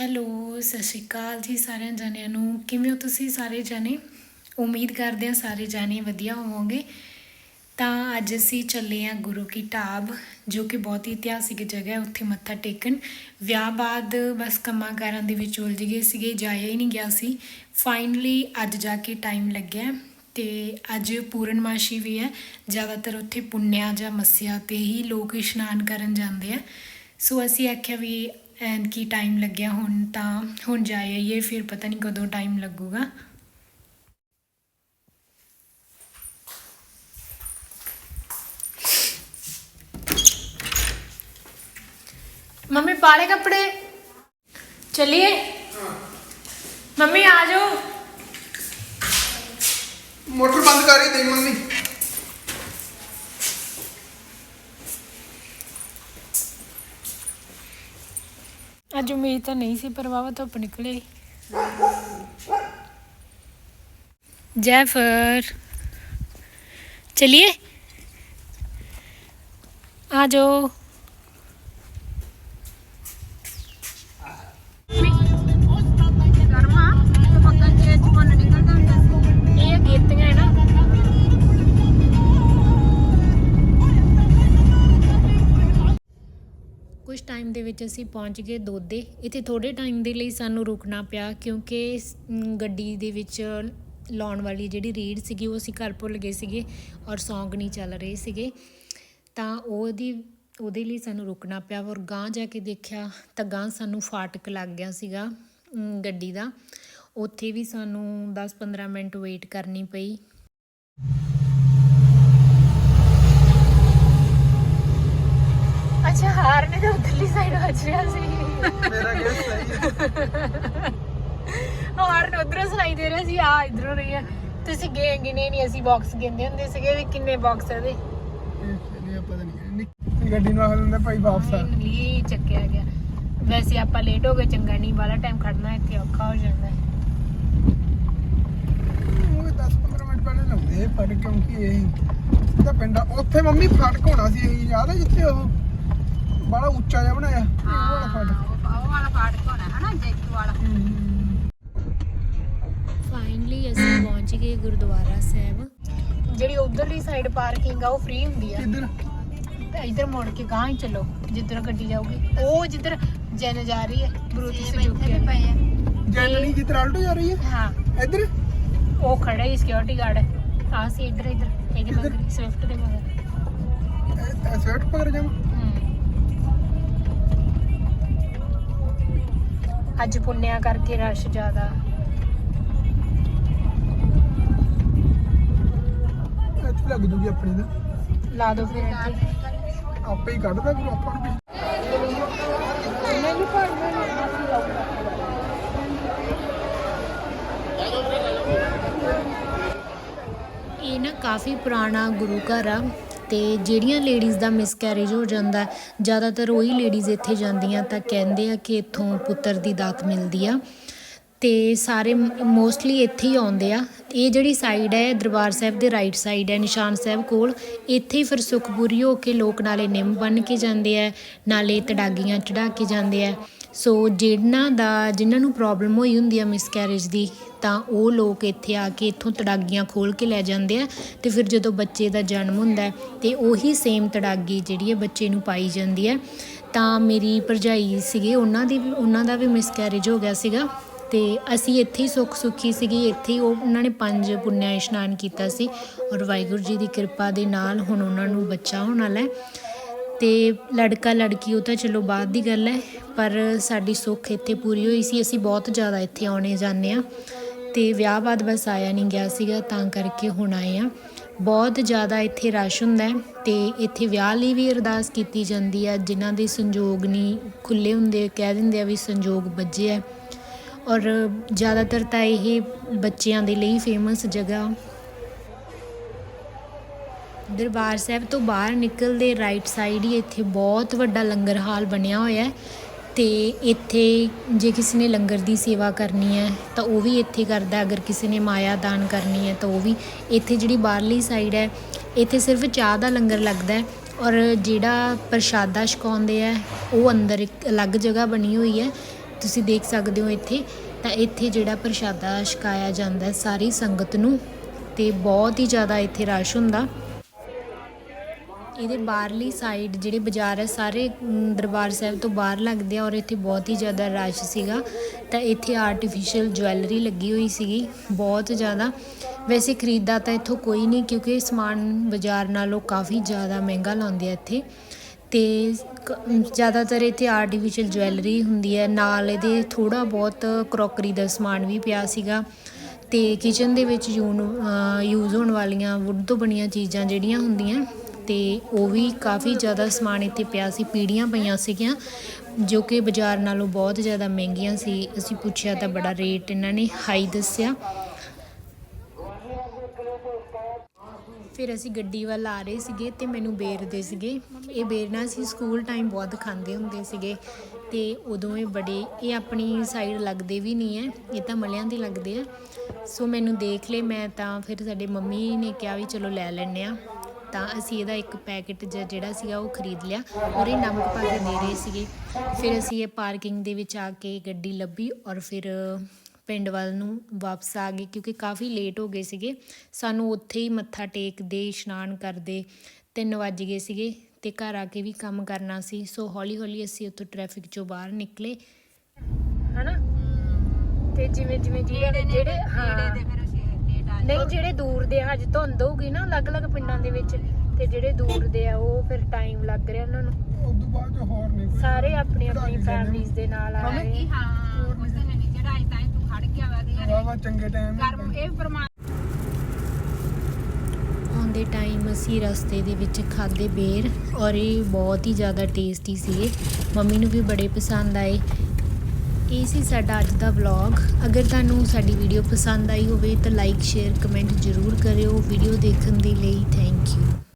Hello, ਸਤਿ ਸ਼੍ਰੀ ਅਕਾਲ ਜੀ ਸਾਰਿਆਂ ਜਣਿਆਂ ਨੂੰ। ਕਿਵੇਂ ਹੋ ਤੁਸੀਂ ਸਾਰੇ ਜਣੇ? ਉਮੀਦ ਕਰਦੇ ਹਾਂ ਸਾਰੇ ਜਾਣੇ ਵਧੀਆ ਹੋਵੋਗੇ। ਤਾਂ ਅੱਜ ਅਸੀਂ ਚੱਲੇ ਹਾਂ ਗੁਰੂ ਕੀ ਢਾਬ, ਜੋ ਕਿ ਬਹੁਤ ਹੀ ਇਤਿਹਾਸਿਕ ਜਗ੍ਹਾ ਹੈ, ਉੱਥੇ ਮੱਥਾ ਟੇਕਣ। ਵਿਆਹ ਬਾਅਦ ਬਸ ਕੰਮਾਂ ਕਾਰਾਂ ਦੇ ਵਿੱਚ ਉਲਝ ਗਏ ਸੀਗੇ, ਜਾਇਆ ਹੀ ਨਹੀਂ ਗਿਆ ਸੀ। ਫਾਈਨਲੀ ਅੱਜ ਜਾ ਕੇ ਟਾਈਮ ਲੱਗਿਆ ਤੇ ਅੱਜ ਪੂਰਨਮਾਸ਼ੀ ਵੀ ਹੈ। ਜ਼ਿਆਦਾਤਰ ਉੱਥੇ ਪੁੰਨਿਆ ਜਾਂ ਮੱਸਿਆ ਤੇ ਹੀ ਲੋਕ ਇਸ਼ਨਾਨ ਕਰਨ ਜਾਂਦੇ ਆ। ਸੋ ਅਸੀਂ ਆਖਿਆ ਵੀ ਐਨ ਕੀ ਟਾਈਮ ਲੱਗਿਆ ਹੁਣ ਤਾਂ ਹੁਣ ਜਾ ਆਈਏ ਫਿਰ ਪਤਾ ਨਹੀਂ ਕਦੋਂ ਟਾਈਮ ਲੱਗੂਗਾ मम्मी पाले कपड़े चलिए मम्मी आ जाओ ਮੋਟਰ ਬੰਦ ਕਰ ਹੀ ਦੇ ਮੰਮੀ ਅੱਜ ਉਮੀਦ ਤਾਂ ਨਹੀਂ ਸੀ ਪਰ ਵਾਵਾ ਧੁੱਪ ਨਿਕਲੇ जैफर चलिए आ जाओ ਵਿੱਚ ਅਸੀਂ ਪਹੁੰਚ ਗਏ ਦੋਦੇ। ਇੱਥੇ ਥੋੜੇ ਟਾਈਮ ਦੇ ਲਈ ਸਾਨੂੰ ਰੁਕਣਾ ਪਿਆ ਕਿਉਂਕਿ ਗੱਡੀ ਦੇ ਵਿੱਚ ਲਾਉਣ ਵਾਲੀ ਜਿਹੜੀ ਰੀਡ ਸੀਗੀ ਉਹ ਅਸੀਂ ਘਰ ਭੁੱਲ ਗਏ ਸੀਗੇ ਔਰ ਸੌਂਗ ਨਹੀਂ ਚੱਲ ਰਹੇ ਸੀਗੇ। ਤਾਂ ਉਹਦੀ, ਉਹਦੇ ਲਈ ਸਾਨੂੰ ਰੁਕਣਾ ਪਿਆ ਔਰ ਗਾਂ ਜਾ ਕੇ ਦੇਖਿਆ ਤਾਂ ਗਾਂ ਸਾਨੂੰ ਫਾਟਕ ਲੱਗ ਗਿਆ ਸੀਗਾ ਗੱਡੀ ਦਾ। ਉੱਥੇ ਵੀ ਸਾਨੂੰ 10-15 ਮਿੰਟ ਵੇਟ ਕਰਨੀ ਪਈ। ਅੱਛਾ ਹਾਰਨ ਦੇ ਉਧਰਲੀ ਸਾਈਡ ਵੱਜ ਰਿਹਾ ਸੀ। ਮੇਰਾ ਗੇਟ ਸਹੀ ਹੈ ਉਧਰੋਂ ਸੁਣਾਈ ਦੇ ਰਿਹਾ ਸੀ ਆ ਇਧਰੋਂ ਰਹੀ ਆ। ਤੁਸੀਂ ਗੇ ਗਿਨੇ ਨਹੀਂ ਅਸੀਂ ਬਾਕਸ ਗਿਣਦੇ ਹੁੰਦੇ ਸੀਗੇ ਵੀ ਕਿੰਨੇ ਬਾਕਸ ਇਹਦੇ। ਇਹ ਪਤਾ ਨਹੀਂ ਗੱਡੀ ਨੂੰ ਹੁੰਦੇ ਭਾਈ ਵਾਪਸ ਆ। ਲਈ ਚੱਕਿਆ ਗਿਆ। ਵੈਸੇ ਆਪਾਂ ਲੇਟ ਹੋ ਗਏ ਚੰਗਾ ਨਹੀਂ ਵਾਲਾ ਟਾਈਮ ਖੜਨਾ ਇੱਥੇ ਔਖਾ ਹੋ ਜਾਂਦਾ ਹੈ। ਉਹ 10-15 ਮਿੰਟ ਪਹਿਲੇ ਲਾਉਂਦੇ ਪਰ ਕਿਉਂਕਿ ਇਹ ਇਹਦਾ ਪਿੰਡ ਉੱਥੇ ਮੰਮੀ ਫਾਟਕ ਹੋਣਾ ਸੀ ਇਹ ਯਾਦ ਹੈ ਜਿੱਥੇ ਉਹ? ਬੜਾ ਉੱਚਾ ਜਿਹਾ ਬਣਾਇਆ। ਇਹ ਵਾਲਾ ਫਾਟਕ। ਉਹ ਉਹ ਵਾਲਾ ਫਾਟਕ ਹੋਣਾ ਹਨਾ ਜੈਕੂ ਵਾਲਾ। ਫਾਈਨਲੀ ਅਸੀਂ ਪਹੁੰਚ ਗਏ ਗੁਰਦੁਆਰਾ ਸਾਹਿਬ। ਜਿਹੜੀ ਉਧਰਲੀ ਸਾਈਡ ਪਾਰਕਿੰਗ ਆ ਉਹ ਫ੍ਰੀ ਹੁੰਦੀ ਆ। ਕਿੱਧਰ? ਤੇ ਇੱਧਰ ਮੁੜ ਕੇ ਗਾਂ ਹੀ ਚੱਲੋ ਜਿੱਧਰ ਗੱਡੀ ਜਾਊਗੀ। ਉਹ ਜਿੱਧਰ ਜੈਨ ਜਾ ਰਹੀ ਹੈ ਬਰੂਤੀ ਸੁਜੂਕੀ ਪਏ ਆ। ਜੈਨਨੀ ਕਿੱਧਰ ਆਲਟੋ ਜਾ ਰਹੀ ਹੈ? ਹਾਂ। ਇੱਧਰ? ਉਹ ਖੜਾ ਹੀ ਸਿਕਿਉਰਿਟੀ ਗਾਰਡ ਆ ਸੀ ਇੱਧਰ ਇੱਧਰ। ਇਹਦੇ ਮਗਰ ਸਵਿਫਟ ਦੇ ਮਗਰ। ਸਵਿਫਟ ਪਕੜ ਜਾਵਾਂ? ਅੱਜ ਪੁੰਨਿਆ ਕਰਕੇ ਰਸ਼ ਜ਼ਿਆਦਾ। ਇੱਥੇ ਲੱਗ ਜੂਗੀ ਆਪਣੀ ਦਾ ਲਾ ਦੋ ਫਿਰ ਇੱਥੇ। ਆਪੇ ਹੀ ਕੱਢਦਾ ਗੁਰੂ ਆਪਾਂ ਨੂੰ ਵੀ। ਇਹ ਨਾ ਕਾਫੀ ਪੁਰਾਣਾ ਗੁਰੂ ਘਰ ਆ। ਤੇ ਜਿਹੜੀਆਂ ਲੇਡੀਜ਼ ਦਾ ਮਿਸਕੈਰੇਜ ਹੋ ਜਾਂਦਾ, ਜ਼ਿਆਦਾਤਰ ਉਹੀ ਲੇਡੀਜ਼ ਇੱਥੇ ਜਾਂਦੀਆਂ ਤਾਂ ਕਹਿੰਦੇ ਆ ਕਿ ਇੱਥੋਂ ਪੁੱਤਰ ਦੀ ਦਾਤ ਮਿਲਦੀ ਆ। ਤੇ ਸਾਰੇ ਮੋਸਟਲੀ ਇੱਥੇ ਹੀ ਆਉਂਦੇ ਆ। ਇਹ ਜਿਹੜੀ ਸਾਈਡ ਹੈ, ਦਰਬਾਰ ਸਾਹਿਬ ਦੇ ਰਾਈਟ ਸਾਈਡ ਹੈ, ਨਿਸ਼ਾਨ ਸਾਹਿਬ ਕੋਲ, ਇੱਥੇ ਹੀ ਫਿਰ ਸੁਖਪੁਰੀ ਹੋ ਕੇ ਲੋਕ ਨਾਲੇ ਨਿੰਮ ਬੰਨ ਕੇ ਜਾਂਦੇ ਆ, ਨਾਲੇ ਤੜਾਗੀਆਂ ਚੜਾ ਕੇ ਜਾਂਦੇ ਆ। ਸੋ ਜਿਨ੍ਹਾਂ ਦਾ ਜਿਨ੍ਹਾਂ ਨੂੰ ਪ੍ਰੋਬਲਮ ਹੋਈ ਹੁੰਦੀ ਆ ਮਿਸਕੈਰੇਜ ਦੀ, ਤਾਂ ਉਹ ਲੋਕ ਇੱਥੇ ਆ ਕੇ ਇੱਥੋਂ ਤੜਾਗੀਆਂ ਖੋਲ ਕੇ ਲੈ ਜਾਂਦੇ ਆ ਤੇ ਫਿਰ ਜਦੋਂ ਬੱਚੇ ਦਾ ਜਨਮ ਹੁੰਦਾ ਹੈ ਤੇ ਉਹੀ ਸੇਮ ਤੜਾਗੀ ਜਿਹੜੀ ਹੈ ਬੱਚੇ ਨੂੰ ਪਾਈ ਜਾਂਦੀ ਹੈ। ਤਾਂ ਮੇਰੀ ਭਰਜਾਈ ਸੀਗੇ, ਉਹਨਾਂ ਦੀ ਉਹਨਾਂ ਦਾ ਵੀ ਮਿਸਕੈਰੇਜ ਹੋ ਗਿਆ ਸੀਗਾ ਤੇ ਅਸੀਂ ਇੱਥੇ ਹੀ ਸੁੱਖ ਸੁੱਖੀ ਸੀਗੀ, ਇੱਥੇ ਹੀ ਉਹਨਾਂ ਨੇ ਪੰਜ ਪੁੰਨਿਆ ਇਸ਼ਨਾਨ ਕੀਤਾ ਸੀ ਔਰ ਵਾਹਿਗੁਰੂ ਜੀ ਦੀ ਕਿਰਪਾ ਦੇ ਨਾਲ ਹੁਣ ਉਹਨਾਂ ਨੂੰ ਬੱਚਾ ਹੋਣ ਵਾਲਾ ਹੈ। ਤੇ ਲੜਕਾ ਲੜਕੀ, ਉਹ ਤਾਂ ਚਲੋ ਬਾਅਦ ਦੀ ਗੱਲ ਹੈ, ਪਰ ਸਾਡੀ ਸੁੱਖ ਇੱਥੇ ਪੂਰੀ ਹੋਈ ਸੀ। ਅਸੀਂ ਬਹੁਤ ਜ਼ਿਆਦਾ ਇੱਥੇ ਆਉਣੇ ਜਾਂਦੇ ਆ ਤੇ ਵਿਆਹ ਬਾਅਦ ਬਸ ਆਇਆ ਨਹੀਂ ਗਿਆ ਸੀਗਾ, ਤਾਂ ਕਰਕੇ ਹੁਣ ਆਏ ਆ ਬਹੁਤ ਜ਼ਿਆਦਾ ਇੱਥੇ ਰਸ਼ ਹੁੰਦਾ ਹੈ ਤੇ ਇੱਥੇ ਵਿਆਹ ਲਈ ਵੀ ਅਰਦਾਸ ਕੀਤੀ ਜਾਂਦੀ ਆ ਜਿਨ੍ਹਾਂ ਦੇ ਸੰਜੋਗ ਨਹੀਂ ਖੁੱਲੇ ਹੁੰਦੇ, ਕਹਿ ਦਿੰਦੇ ਆ ਵੀ ਸੰਜੋਗ ਵੱਜੇ ਆ ਔਰ ਜ਼ਿਆਦਾਤਰ ਤਾਂ ਇਹ ਬੱਚਿਆਂ ਦੇ ਲਈ ਫੇਮਸ ਜਗ੍ਹਾ ਦਰਬਾਰ ਸਾਹਿਬ ਤੋਂ ਬਾਹਰ ਨਿਕਲਦੇ ਰਾਈਟ ਸਾਈਡ ਹੀ ਇੱਥੇ ਬਹੁਤ ਵੱਡਾ ਲੰਗਰ ਹਾਲ ਬਣਿਆ ਹੋਇਆ ਹੈ ਤੇ ਇੱਥੇ ਜੇ ਕਿਸੇ ਨੇ ਲੰਗਰ ਦੀ ਸੇਵਾ ਕਰਨੀ ਹੈ ਤਾਂ ਉਹ ਵੀ ਇੱਥੇ ਕਰਦਾ ਅਗਰ ਕਿਸੇ ਨੇ ਮਾਇਆ ਦਾਨ ਕਰਨੀ ਹੈ ਤਾਂ ਉਹ ਵੀ ਇੱਥੇ ਜਿਹੜੀ ਬਾਹਰਲੀ ਸਾਈਡ ਹੈ, ਇੱਥੇ ਸਿਰਫ ਚਾਹ ਦਾ ਲੰਗਰ ਲੱਗਦਾ ਹੈ ਔਰ ਜਿਹੜਾ ਪ੍ਰਸ਼ਾਦਾ ਛਕਾਉਂਦੇ ਆ ਉਹ ਅੰਦਰ ਇੱਕ ਅਲੱਗ ਜਗ੍ਹਾ ਬਣੀ ਹੋਈ ਹੈ। ਤੁਸੀਂ ਦੇਖ ਸਕਦੇ ਹੋ ਇੱਥੇ, ਤਾਂ ਇੱਥੇ ਜਿਹੜਾ ਪ੍ਰਸ਼ਾਦਾ ਛਕਾਇਆ ਜਾਂਦਾ ਸਾਰੀ ਸੰਗਤ ਨੂੰ ਤੇ ਬਹੁਤ ਹੀ ਜ਼ਿਆਦਾ ਇੱਥੇ ਰਸ਼ ਹੁੰਦਾ। ਇਹਦੇ ਬਾਹਰਲੀ ਸਾਈਡ ਜਿਹੜੇ ਬਾਜ਼ਾਰ ਹੈ ਸਾਰੇ ਦਰਬਾਰ ਸਾਹਿਬ ਤੋਂ ਬਾਹਰ ਲੱਗਦੇ ਆ ਔਰ ਇੱਥੇ ਬਹੁਤ ਹੀ ਜ਼ਿਆਦਾ ਰਸ਼ ਸੀਗਾ। ਤਾਂ ਇੱਥੇ ਆਰਟੀਫੀਸ਼ੀਅਲ ਜਵੈਲਰੀ ਲੱਗੀ ਹੋਈ ਸੀਗੀ, ਬਹੁਤ ਜ਼ਿਆਦਾ। ਵੈਸੇ ਖਰੀਦਾ ਤਾਂ ਇੱਥੋਂ ਕੋਈ ਨਹੀਂ ਕਿਉਂਕਿ ਸਮਾਨ ਬਾਜ਼ਾਰ ਨਾਲੋਂ ਕਾਫੀ ਜ਼ਿਆਦਾ ਮਹਿੰਗਾ ਲਾਉਂਦੇ ਆ ਇੱਥੇ। ਤੇ ਕ- ਜ਼ਿਆਦਾਤਰ ਇੱਥੇ ਆਰਟੀਫੀਸ਼ੀਅਲ ਜਵੈਲਰੀ ਹੁੰਦੀ ਹੈ। ਨਾਲ ਇਹਦੇ ਥੋੜਾ ਬਹੁਤ ਕਰੋਕਰੀ ਦਾ ਸਮਾਨ ਵੀ ਪਿਆ ਸੀਗਾ। ਤੇ ਕਿਚਨ ਦੇ ਵਿੱਚ ਯੂਜ਼ ਹੋਣ ਵਾਲੀਆਂ ਵੁੱਡ ਤੋਂ ਬਣੀਆਂ ਚੀਜ਼ਾਂ ਜਿਹੜੀਆਂ ਹੁੰਦੀਆਂ ਤੇ ਉਹ ਵੀ ਕਾਫੀ ਜ਼ਿਆਦਾ ਸਮਾਨ ਇੱਥੇ ਪਿਆ ਸੀ, ਪੀੜੀਆਂ ਪਈਆਂ ਸੀਗੀਆਂ, ਜੋ ਕਿ ਬਾਜ਼ਾਰ ਨਾਲੋਂ ਬਹੁਤ ਜ਼ਿਆਦਾ ਮਹਿੰਗੀਆਂ ਸੀ। ਅਸੀਂ ਪੁੱਛਿਆ ਤਾਂ ਬੜਾ ਰੇਟ ਇਹਨਾਂ ਨੇ ਹਾਈ ਦੱਸਿਆ। ਫਿਰ ਅਸੀਂ ਗੱਡੀ ਵੱਲ ਆ ਰਹੇ ਸੀਗੇ ਤੇ ਮੈਨੂੰ ਬੇਰਦੇ ਸੀਗੇ। ਇਹ ਬੇਰਨਾ ਸੀ, ਸਕੂਲ ਟਾਈਮ ਬਹੁਤ ਖਾਂਦੇ ਹੁੰਦੇ ਸੀਗੇ ਤੇ ਉਦੋਂ ਇਹ ਬੜੇ, ਇਹ ਆਪਣੀ ਸਾਈਡ ਲੱਗਦੇ ਵੀ ਨਹੀਂ ਹੈ ਇਹ ਤਾਂ ਮਲਿਆਂ ਦੇ ਲੱਗਦੇ ਆ। ਸੋ ਮੈਨੂੰ ਦੇਖ ਲਏ, ਮੈਂ ਤਾਂ ਫਿਰ ਸਾਡੇ ਮੰਮੀ ਨੇ ਕਿਹਾ ਵੀ ਚਲੋ ਲੈ ਲੈਣੇ ਆ। ਤਾਂ ਅਸੀਂ ਇਹਦਾ ਇੱਕ ਪੈਕੇਟ ਜਿਹੜਾ ਸੀਗਾ ਉਹ ਖਰੀਦ ਲਿਆ ਔਰ ਇਹ ਨਮਕ ਪਾ ਕੇ ਦੇ ਰਹੇ ਸੀਗੇ। ਫਿਰ ਅਸੀਂ ਇਹ ਪਾਰਕਿੰਗ ਦੇ ਵਿੱਚ ਆ ਕੇ ਗੱਡੀ ਲੱਭੀ ਔਰ ਫਿਰ ਪਿੰਡ ਵੱਲ ਨੂੰ ਵਾਪਸ ਆ ਗਏ ਕਿਉਂਕਿ ਕਾਫੀ ਲੇਟ ਹੋ ਗਏ ਸੀਗੇ। ਸਾਨੂੰ ਉੱਥੇ ਹੀ ਮੱਥਾ ਟੇਕਦੇ ਇਸ਼ਨਾਨ ਕਰਦੇ 3 ਵੱਜ ਗਏ ਸੀਗੇ ਤੇ ਘਰ ਆ ਕੇ ਵੀ ਕੰਮ ਕਰਨਾ ਸੀ। ਸੋ ਹੌਲੀ ਹੌਲੀ ਅਸੀਂ ਉੱਥੋਂ ਟ੍ਰੈਫਿਕ ਚੋਂ ਬਾਹਰ ਨਿਕਲੇ। ਹਨਾ? ਤੇ ਜਿਵੇਂ ਜਿਵੇਂ ਜਿਹੜੇ ਜਿਹੜੇ ਹਾਂ। ਨਹੀਂ ਜਿਹੜੇ ਦੂਰ ਦੇ ਆ, ਹਜੇ ਧੁੰਦ ਹੋਊਗੀ ਨਾ ਅਲੱਗ-ਅਲੱਗ ਪਿੰਡਾਂ ਦੇ ਵਿੱਚ ਤੇ ਜਿਹੜੇ ਦੂਰ ਦੇ ਆ ਉਹ ਫਿਰ ਟਾਈਮ ਲੱਗ ਰਿਹਾ ਉਹਨਾਂ ਨੂੰ। ਉਦੋਂ ਬਾਅਦ ਜੋ ਹੋਰ ਨਹੀਂ ਕੋਈ ਸਾਰੇ ਆਪਣੀ ਆਪਣੀ ਫੈਮਲੀਆਂ ਦੇ ਨਾਲ ਆ ਕਿ ਰਹੇ। ਹਾਂ ਉਸ ਦਿਨ ਨਹੀਂ ਜਿਹੜਾ ਅੱਜ ਤਾਈਂ ਤੂੰ ਖੜ ਗਿਆ ਵਾ ਤੇ ਵਾਵਾ ਚੰਗੇ ਟਾਈਮ ਕਰਮ ਇਹ ਪਰਮਾ ਆਉਂਦੇ ਟਾਈਮ ਅਸੀਂ ਰਸਤੇ ਦੇ ਵਿੱਚ ਖਾਦੇ ਬੇਰ ਔਰ ਇਹ ਬਹੁਤ ਹੀ ਜ਼ਿਆਦਾ ਟੇਸਟੀ ਸੀਗੇ ਮੰਮੀ ਨੂੰ ਵੀ ਬੜੇ ਪਸੰਦ ਆਏ। ਇਹ ਸੀ ਸਾਡਾ ਅੱਜ ਦਾ ਵਲੌਗ ਅਗਰ ਤੁਹਾਨੂੰ ਸਾਡੀ ਵੀਡੀਓ ਪਸੰਦ ਆਈ ਹੋਵੇ ਤਾਂ ਲਾਈਕ ਸ਼ੇਅਰ ਕਮੈਂਟ ਜ਼ਰੂਰ ਕਰਿਓ। ਵੀਡੀਓ ਦੇਖਣ ਦੇ ਲਈ ਥੈਂਕ ਯੂ